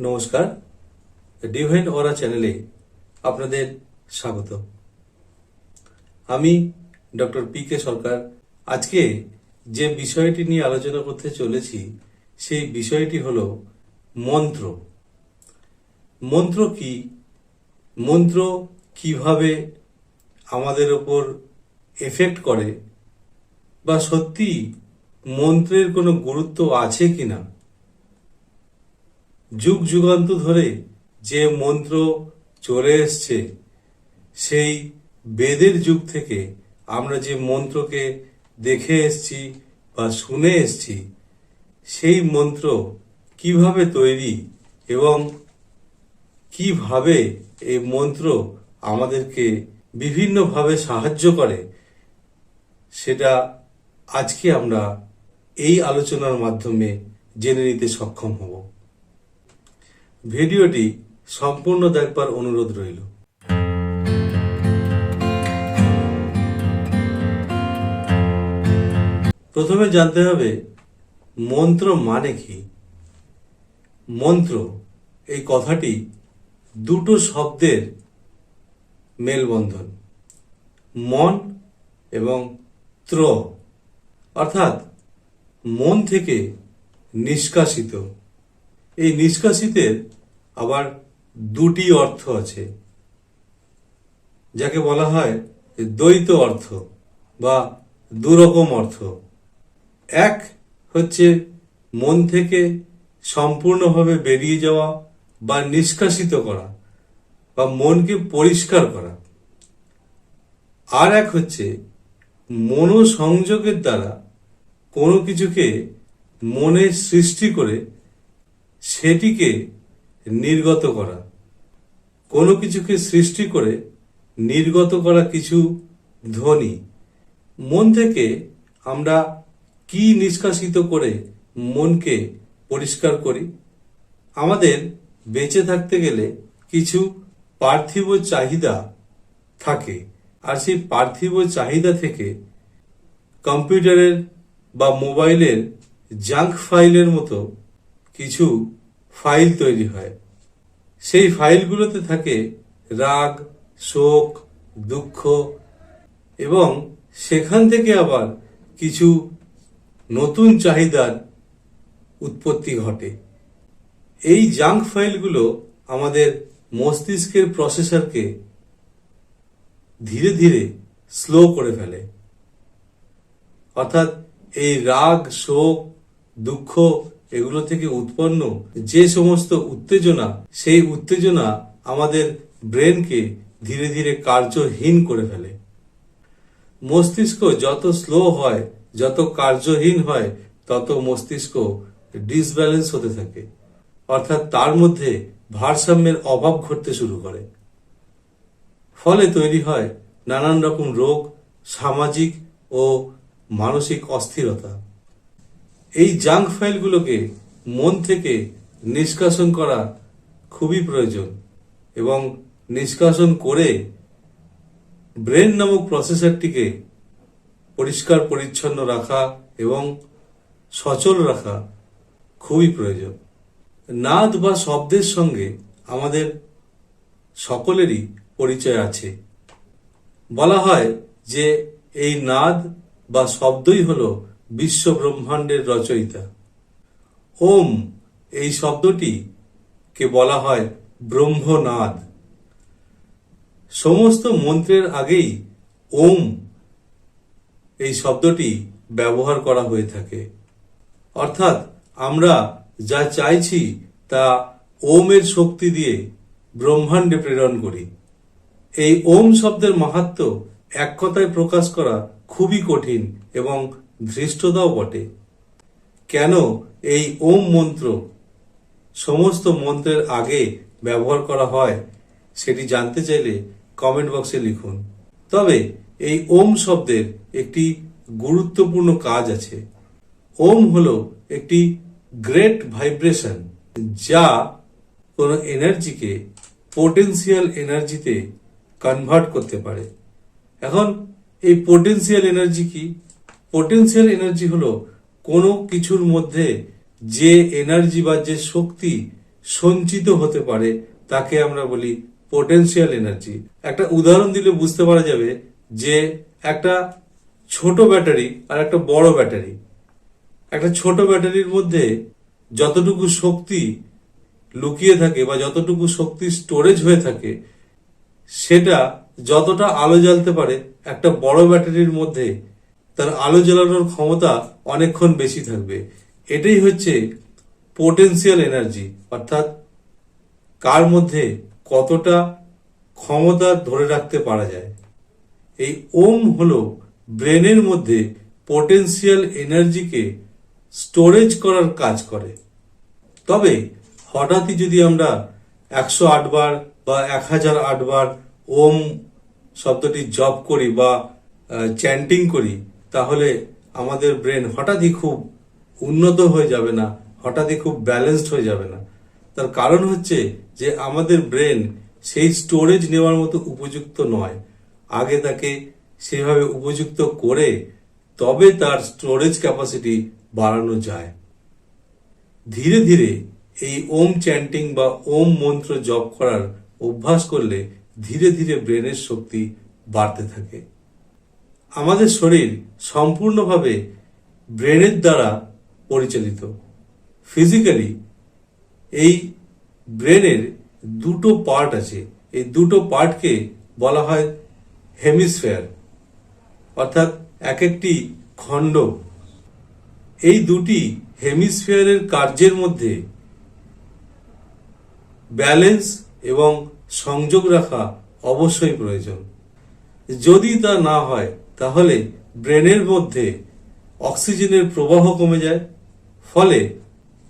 নমস্কার। ডিভাইন ওরা চ্যানেলে আপনাদের স্বাগত। আমি ডক্টর পি কে সরকার। আজকে যে বিষয়টি নিয়ে আলোচনা করতে চলেছি, সেই বিষয়টি হল মন্ত্র। মন্ত্র কি? মন্ত্র কীভাবে আমাদের ওপর এফেক্ট করে? বা সত্যি মন্ত্রের কোনো গুরুত্ব আছে কিনা? যুগ যুগান্ত ধরে যে মন্ত্র চলে এসছে, সেই বেদের যুগ থেকে আমরা যে মন্ত্রকে দেখে এসছি বা শুনে এসছি, সেই মন্ত্র কীভাবে তৈরি এবং কীভাবে এই মন্ত্র আমাদেরকে বিভিন্নভাবে সাহায্য করে, সেটা আজকে আমরা এই আলোচনার মাধ্যমে জেনে নিতে সক্ষম হব। ভিডিওটি সম্পূর্ণ দেখবার অনুরোধ রইল। প্রথমে জানতে হবে, মন্ত্র মানে কি? মন্ত্র, এই কথাটি দুটো শব্দের মেলবন্ধন, মন এবং ত্র, অর্থাৎ মন থেকে নিষ্কাশিত। এই নিষ্কাশিতের আবার দুটি অর্থ আছে, যাকে বলা হয় দ্বৈত অর্থ বা দুরকম অর্থ। এক হচ্ছে মন থেকে সম্পূর্ণভাবে বেরিয়ে যাওয়া বা নিষ্কাশিত করা বা মনকে পরিষ্কার করা। আর এক হচ্ছে মনোসংযোগের দ্বারা কোনো কিছুকে মনে সৃষ্টি করে সেটিকে নির্গত করা। কোনো কিছুকে সৃষ্টি করে নির্গত করা কিছু ধ্বনি। মন থেকে আমরা কি নিষ্কাশিত করে মনকে পরিষ্কার করি? আমাদের বেঁচে থাকতে গেলে কিছু পার্থিব চাহিদা থাকে। আর সেই পার্থিব চাহিদা থেকে কম্পিউটারের বা মোবাইলের জাঙ্ক ফাইলের মতো কিছু ফাইল তৈরি হয়। সেই ফাইলগুলোতে থাকে রাগ, শোক, দুঃখ এবং সেখান থেকে আবার কিছু নতুন চাহিদার উৎপত্তি ঘটে। এই জাঙ্ক ফাইলগুলো আমাদের মস্তিষ্কের প্রসেসরকে ধীরে ধীরে স্লো করে ফেলে। অর্থাৎ এই রাগ, শোক, দুঃখ এগুলো থেকে উৎপন্ন যে সমস্ত উত্তেজনা, সেই উত্তেজনা আমাদের ব্রেনকে ধীরে ধীরে কার্যহীন করে ফেলে। মস্তিষ্ক যত স্লো হয়, যত কার্যহীন হয়, তত মস্তিষ্ক ডিসব্যালেন্স হতে থাকে। অর্থাৎ তার মধ্যে ভারসাম্যের অভাব ঘটতে শুরু করে। ফলে তৈরি হয় নানান রকম রোগ, সামাজিক ও মানসিক অস্থিরতা। এই জাঙ্ক ফাইলগুলোকে মন থেকে নিষ্কাশন করা খুবই প্রয়োজন এবং নিষ্কাশন করে ব্রেন নামক প্রসেসরটিকে পরিষ্কার, পরিচ্ছন্ন রাখা এবং সচল রাখা খুবই প্রয়োজন। নাদ বা শব্দের সঙ্গে আমাদের সকলেরই পরিচয় আছে। বলা হয় যে এই নাদ বা শব্দই হল বিশ্ব ব্রহ্মাণ্ডের রচয়িতা। ওম, এই শব্দটি কে বলা হয় ব্রহ্মনাদ। সমস্ত মন্ত্রের আগেই ওম, এই শব্দটি ব্যবহার করা হয়ে থাকে। অর্থাৎ আমরা যা চাইছি তা ওমের শক্তি দিয়ে ব্রহ্মাণ্ডে প্রেরণ করি। এই ওম শব্দের মাহাত্ম এক কথায় প্রকাশ করা খুবই কঠিন এবং ধৃষ্টতাও বটে। কেন এই ওম মন্ত্র? সমস্ত মন্ত্রের আগে ব্যবহার করা হয়, সেটি জানতে চাইলে কমেন্ট বক্সে লিখুন। তবে এই ওম শব্দের একটি গুরুত্বপূর্ণ কাজ আছে। ওম হল একটি গ্রেট ভাইব্রেশন যা কোনো এনার্জিকে পোটেন্সিয়াল এনার্জিতে কনভার্ট করতে পারে। এখন এই পোটেন্সিয়াল এনার্জি কি? পোটেন্সিয়াল এনার্জি হলো কোনো কিছুর মধ্যে যে এনার্জি বা যে শক্তি সঞ্চিত হতে পারে, তাকে আমরা বলি পোটেনশিয়াল এনার্জি একটা উদাহরণ দিলে বুঝতে পারা যাবে যে একটা ছোট ব্যাটারি আর একটা বড় ব্যাটারি। একটা ছোট ব্যাটারির মধ্যে যতটুকু শক্তি লুকিয়ে থাকে বা যতটুকু শক্তি স্টোরেজ হয়ে থাকে, সেটা যতটা আলো জ্বালতে পারে একটা বড় ব্যাটারির মধ্যে তার আলো জ্বালানোর ক্ষমতা অনেকক্ষণ বেশি থাকবে। এটাই হচ্ছে পোটেনশিয়াল এনার্জি অর্থাৎ কার মধ্যে কতটা ক্ষমতা ধরে রাখতে পারা যায়। এই ওম হল ব্রেনের মধ্যে পোটেনশিয়াল এনার্জিকে স্টোরেজ করার কাজ করে। তবে হঠাৎই যদি আমরা একশো বার বা এক হাজার বার ওম শব্দটি জপ করি বা চ্যান্টিং করি তাহলে আমাদের ব্রেন হঠাৎই খুব উন্নত হয়ে যাবে না, হঠাৎই খুব ব্যালেন্সড হয়ে যাবে না। তার কারণ হচ্ছে যে আমাদের ব্রেন সেই স্টোরেজ নেওয়ার মতো উপযুক্ত নয়। আগে তাকে সেভাবে উপযুক্ত করে তবে তার স্টোরেজ ক্যাপাসিটি বাড়ানো যায়। ধীরে ধীরে এই ওম চ্যান্টিং বা ওম মন্ত্র জপ করার অভ্যাস করলে ধীরে ধীরে ব্রেনের শক্তি বাড়তে থাকে। আমাদের শরীর সম্পূর্ণভাবে ব্রেনের দ্বারা পরিচালিত। ফিজিক্যালি এই ব্রেনের দুটো পার্ট আছে। এই দুটো পার্টকে বলা হয় হেমিস্ফেয়ার অর্থাৎ এক একটি খণ্ড। এই দুটি হেমিস্ফিয়ারের কার্যের মধ্যে ব্যালেন্স এবং সংযোগ রাখা অবশ্যই প্রয়োজন। যদি তা না হয় তাহলে ব্রেনের মধ্যে অক্সিজেনের প্রবাহ কমে যায়, ফলে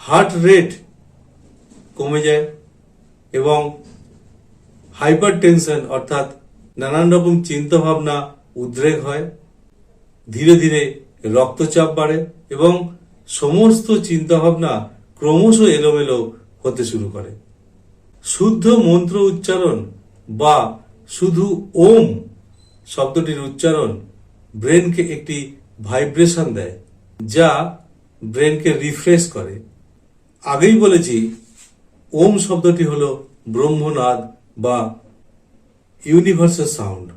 হার্ট রেট কমে যায় এবং হাইপার টেনশন অর্থাৎ নানান রকম চিন্তাভাবনা উদ্রেক হয়, ধীরে ধীরে রক্তচাপ বাড়ে এবং সমস্ত চিন্তাভাবনা ক্রমশ এলোমেলো হতে শুরু করে। শুদ্ধ মন্ত্র উচ্চারণ বা শুধু ওম শব্দটির উচ্চারণ ব্রেনকে একটি ভাইব্রেশন দেয়, যা ব্রেনকে রিফ্রেশ করে। আগেই বলেছি, ওম শব্দটি হলো ব্রহ্মনাদ বা ইউনিভার্সাল সাউন্ড।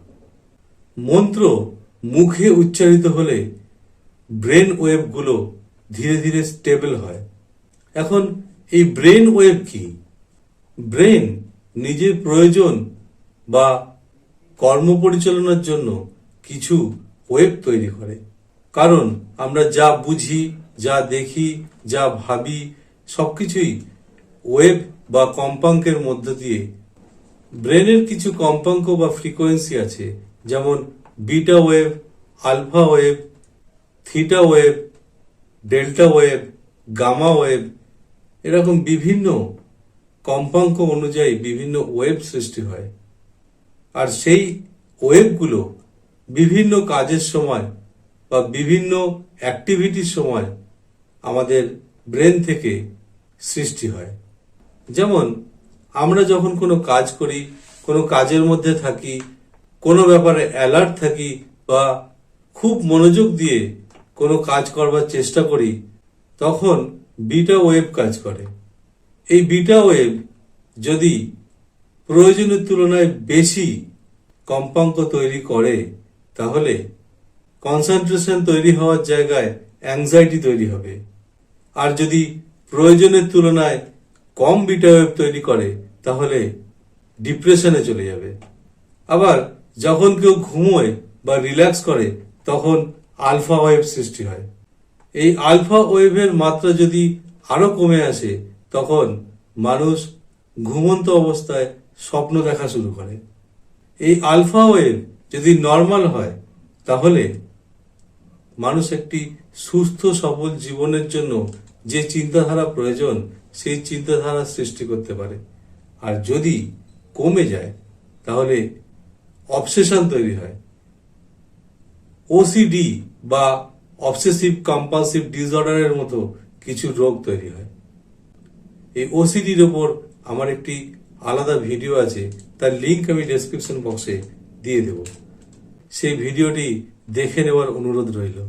মন্ত্র মুখে উচ্চারিত হলে ব্রেন ওয়েভগুলো ধীরে ধীরে স্টেবল হয়। এখন এই ব্রেন ওয়েভ কি? ব্রেন নিজের প্রয়োজন বা কর্ম পরিচালনার জন্য কিছু ওয়েব তৈরি করে। কারণ আমরা যা বুঝি, যা দেখি, যা ভাবি, সবকিছুই ওয়েব বা কম্পাঙ্কের মধ্য দিয়ে। ব্রেনের কিছু কম্পাঙ্ক বা ফ্রিকোয়েন্সি আছে, যেমন beta wave alpha wave theta wave delta wave gamma wave এরকম বিভিন্ন কম্পাঙ্ক অনুযায়ী বিভিন্ন ওয়েব সৃষ্টি হয়। আর সেই ওয়েবগুলো বিভিন্ন কাজের সময় বা বিভিন্ন অ্যাক্টিভিটির সময় আমাদের ব্রেন থেকে সৃষ্টি হয়। যেমন, আমরা যখন কোনো কাজ করি, কোনো কাজের মধ্যে থাকি, কোনো ব্যাপারে অ্যালার্ট থাকি বা খুব মনোযোগ দিয়ে কোনো কাজ করবার চেষ্টা করি, তখন বিটা ওয়েভ কাজ করে। এই বিটা ওয়েভ যদি প্রয়োজনের তুলনায় বেশি কম্পাঙ্ক তৈরি করে তাহলে কনসেন্ট্রেশন তৈরি হওয়ার জায়গায় অ্যাংজাইটি তৈরি হবে। আর যদি প্রয়োজনের তুলনায় কম বিটা ওয়েভ তৈরি করে, তাহলে ডিপ্রেশনে চলে যাবে। আবার যখন কেউ ঘুমোয় বা রিল্যাক্স করে, তখন আলফা ওয়েভ সৃষ্টি হয়। এই আলফা ওয়েভের মাত্রা যদি আরও কমে আসে, তখন মানুষ ঘুমন্ত অবস্থায় স্বপ্ন দেখা শুরু করে। এই আলফা ওয়েভ যদি নর্মাল হয়, তাহলে মানুষ একটি সুস্থ, সবল জীবনের জন্য যে চিন্তাধারা প্রয়োজন, সেই চিন্তাধারা সৃষ্টি করতে পারে। আর যদি কমে যায়, তাহলে অবসেশন তৈরি হয়। ওসিডি বা অবসেসিভ কম্পালসিভ ডিসঅর্ডারের মতো কিছু রোগ তৈরি হয়। এই ওসিডির ওপর আমার একটি আলাদা ভিডিও আছে, তার লিংক আমি ডেসক্রিপশন বক্সে দিয়ে দেব। সেই ভিডিওটি দেখে নেওয়ার অনুরোধ রইল।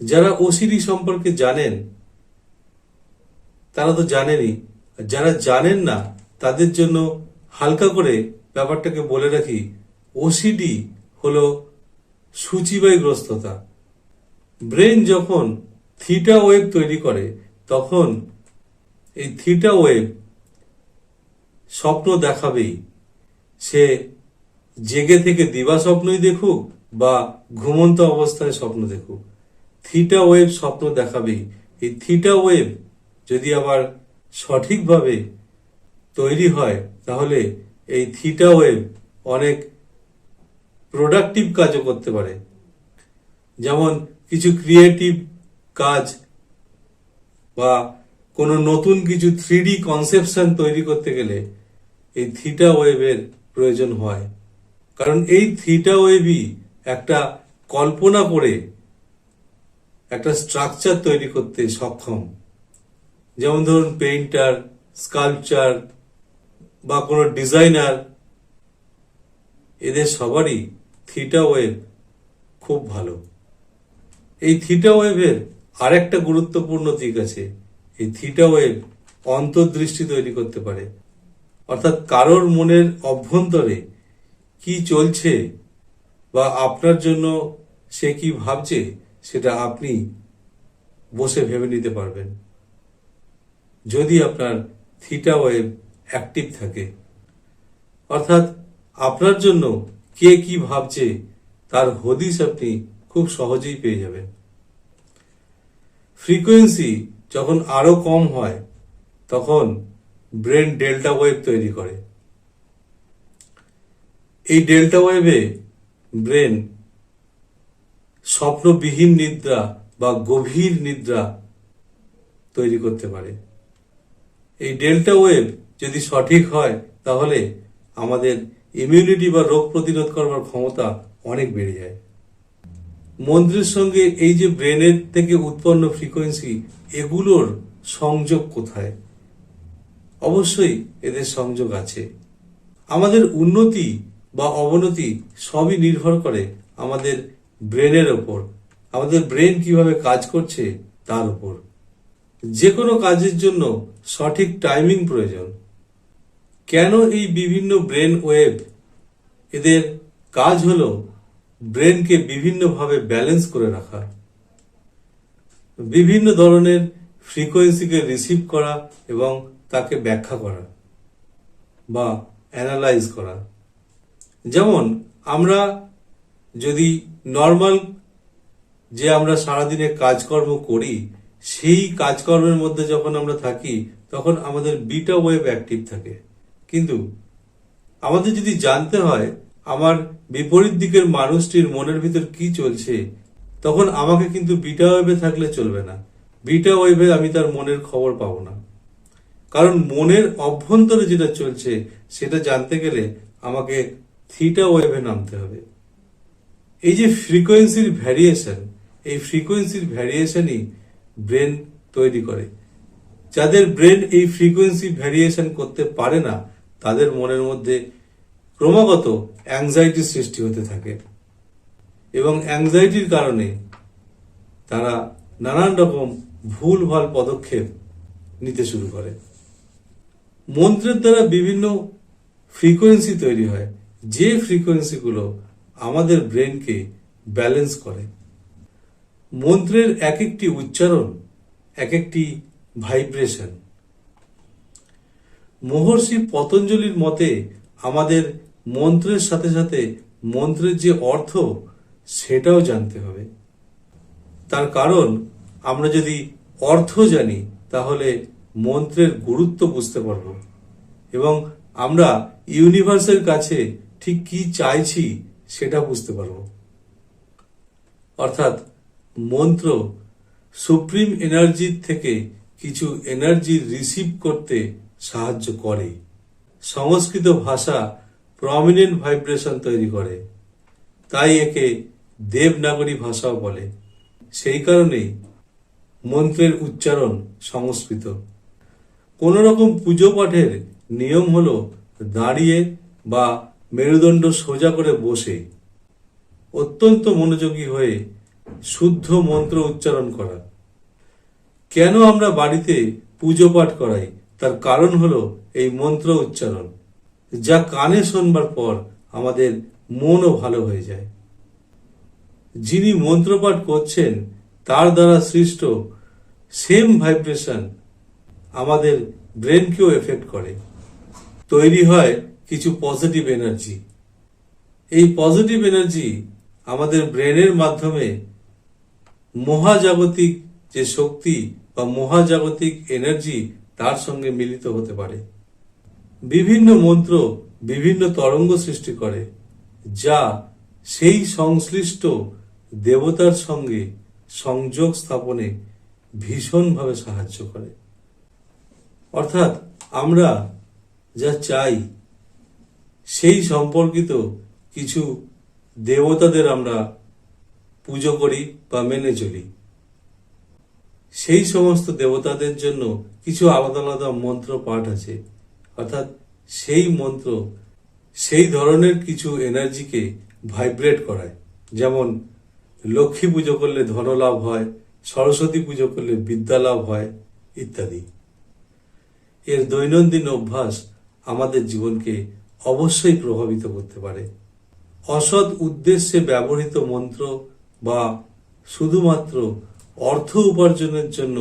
যারা ওসিডি সম্পর্কে জানেন, তারা তো জানেনই। যারা জানেন না, তাদের জন্য হালকা করে ব্যাপারটাকে বলে রাখি ওসিডি হলো সূচিবায়গ্রস্ততা ব্রেন যখন থিটা ওয়েভ তৈরি করে, তখন এই থিটা ওয়েভ স্বপ্ন দেখাবেই। সে জেগে থেকে দিবা স্বপ্নই দেখুক বা ঘুমন্ত অবস্থায় স্বপ্ন দেখুক। থিটা ওয়েভ স্বপ্ন দেখাবেই। এই থিটা ওয়েভ যদি আবার সঠিকভাবে তৈরি হয়, তাহলে এই থিটা ওয়েভ অনেক প্রোডাক্টিভ কাজও করতে পারে। যেমন কিছু ক্রিয়েটিভ কাজ বা কোনো নতুন কিছু থ্রি ডি কনসেপশন তৈরি করতে গেলে এই থিটা ওয়েভের প্রয়োজন হয়। কারণ এই থিটা ওয়েভই একটা কল্পনা করে একটা স্ট্রাকচার তৈরি করতে সক্ষম। যেমন ধরুন পেইন্টার স্কাল্পচার বা কোনো ডিজাইনার এদের সবারই থিটা ওয়েভ খুব ভালো। এই থিটা ওয়েভের আরেকটা গুরুত্বপূর্ণ দিক আছে। এই থিটা ওয়েভ অন্তর্দৃষ্টি তৈরি করতে পারে। অর্থাৎ কারোর মনের অভ্যন্তরে কি চলছে বা আপনার জন্য সে কি ভাবছে, সেটা আপনি বসে ভেবে নিতে পারবেন। যদি আপনার থিটা ওয়েভ অ্যাক্টিভ থাকে, অর্থাৎ আপনার জন্য কে কি ভাবছে, তার হদিস আপনি খুব সহজেই পেয়ে যাবেন। ফ্রিকোয়েন্সি যখন আরও কম হয়, তখন ব্রেন ডেল্টা ওয়েভ তৈরি করে। এই ডেল্টা ওয়েভে ব্রেন স্বপ্নবিহীন নিদ্রা বা গভীর নিদ্রা তৈরি করতে পারে। এই ডেল্টা ওয়েভ যদি সঠিক হয়, তাহলে আমাদের ইমিউনিটি বা রোগ প্রতিরোধ করবার ক্ষমতা অনেক বেড়ে যায়। মন্ত্রের সঙ্গে এই যে ব্রেনের থেকে উৎপন্ন ফ্রিকোয়েন্সি এগুলোর সংযোগ কোথায়? অবশ্যই এদের সংযোগ আছে। আমাদের উন্নতি বা অবনতি সবই নির্ভর করে আমাদের ব্রেনের ওপর। আমাদের ব্রেন কীভাবে কাজ করছে তার উপর যে কোনো কাজের জন্য সঠিক টাইমিং প্রয়োজন। কেন এই বিভিন্ন ব্রেন ওয়েভ? এদের কাজ হলো ব্রেনকে বিভিন্নভাবে ব্যালেন্স করে রাখা। বিভিন্ন ধরনের ফ্রিকোয়েন্সিকে রিসিভ করা এবং তাকে ব্যাখ্যা করা বা অ্যানালাইজ করা। যেমন, আমরা যদি নর্মাল যে আমরা সারাদিনে কাজকর্ম করি, সেই কাজকর্মের মধ্যে যখন আমরা থাকি, তখন আমাদের বিটা ওয়েভ অ্যাক্টিভ থাকে। কিন্তু আমাদের যদি জানতে হয়, আমার বিপরীত দিকের মানুষটির মনের ভিতর কি চলছে, তখন আমাকে কিন্তু বিটা ওয়েভে থাকলে চলবে না। বিটা ওয়েভে আমি তার মনের খবর পাবো না। কারণ মনের অভ্যন্তরে যেটা চলছে, সেটা জানতে গেলে আমাকে থিটা ওয়েভে নামতে হবে। এই যে ফ্রিকোয়েন্সির ভ্যারিয়েশন এই ফ্রিকোয়েন্সির ভ্যারিয়েশনই ব্রেন তৈরি করে। যাদের ব্রেন এই ফ্রিকোয়েন্সি ভ্যারিয়েশন করতে পারে না, তাদের মনের মধ্যে ক্রমাগত অ্যাংজাইটি সৃষ্টি হতে থাকে। এবং অ্যাংজাইটির কারণে তারা নানান রকম ভুলভাল পদক্ষেপ নিতে শুরু করে। মন্ত্রের দ্বারা বিভিন্ন ফ্রিকোয়েন্সি তৈরি হয়। যে ফ্রিকোয়েন্সিগুলো আমাদের ব্রেনকে ব্যালেন্স করে, মন্ত্রের এক একটি উচ্চারণ এক একটি ভাইব্রেশন মহর্ষি পতঞ্জলির মতে, আমাদের মন্ত্রের সাথে সাথে মন্ত্রের যে অর্থ, সেটাও জানতে হবে। তার কারণ, আমরা যদি অর্থ জানি, তাহলে মন্ত্রের গুরুত্ব বুঝতে পারব। এবং আমরা ইউনিভার্সের কাছে ঠিক কি চাইছি সেটা বুঝতে পারব। অর্থাৎ মন্ত্র সুপ্রিম এনার্জির থেকে কিছু এনার্জি রিসিভ করতে সাহায্য করে। সংস্কৃত ভাষা প্রমিনেন্ট ভাইব্রেশন তৈরি করে। তাই একে দেবনাগরী ভাষাও বলে। সেই কারণেই মন্ত্রের উচ্চারণ সংস্কৃত। কোন রকম পুজো পাঠের নিয়ম হলো দাঁড়িয়ে বা মেরুদণ্ড সোজা করে বসে অত্যন্ত মনোযোগী হয়ে শুদ্ধ মন্ত্র উচ্চারণ করা। কেন আমরা বাড়িতে পুজো পাঠ করাই? তার কারণ হলো এই মন্ত্র উচ্চারণ, যা কানে শোনবার পর আমাদের মনও ভালো হয়ে যায়। যিনি মন্ত্রপাঠ করছেন, তার দ্বারা সৃষ্ট সেম ভাইব্রেশন আমাদের ব্রেনকেও এফেক্ট করে। তৈরি হয় কিছু পজিটিভ এনার্জি এই পজিটিভ এনার্জি আমাদের ব্রেনের মাধ্যমে মহাজাগতিক যে শক্তি বা মহাজাগতিক এনার্জি তার সঙ্গে মিলিত হতে পারে। বিভিন্ন মন্ত্র বিভিন্ন তরঙ্গ সৃষ্টি করে, যা সেই সংশ্লিষ্ট দেবতার সঙ্গে সংযোগ স্থাপনে ভীষণভাবে সাহায্য করে। অর্থাৎ আমরা যা চাই সেই সম্পর্কিত কিছু দেবতাদের আমরা পুজো করি বা মেনে চলি। সেই সমস্ত দেবতাদের জন্য কিছু আলাদা আলাদা মন্ত্র পাঠ আছে। অর্থাৎ সেই মন্ত্র সেই ধরনের কিছু এনার্জিকে ভাইব্রেট করায়। যেমন লক্ষ্মী পুজো করলে ধনলাভ হয়, সরস্বতী পুজো করলে বিদ্যা লাভ হয় ইত্যাদি। এর দৈনন্দিন অভ্যাস আমাদের জীবনকে অবশ্যই প্রভাবিত করতে পারে। অসৎ উদ্দেশ্যে ব্যবহৃত মন্ত্র বা শুধুমাত্র অর্থ উপার্জনের জন্য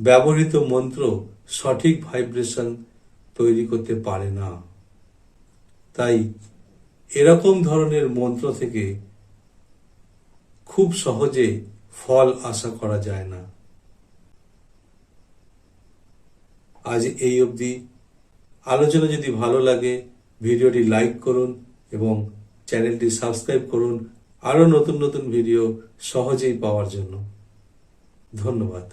ব্যবহৃত মন্ত্র সঠিক ভাইব্রেশন তৈরি করতে পারে না। তাই এরকম ধরনের মন্ত্র থেকে খুব সহজে ফল আশা করা যায় না। আজ এই অবধি। আলোচনা যদি ভালো লাগে ভিডিওটি লাইক করুন এবং চ্যানেলটি সাবস্ক্রাইব করুন। আরও নতুন নতুন ভিডিও সহজেই পাওয়ার জন্য। ধন্যবাদ।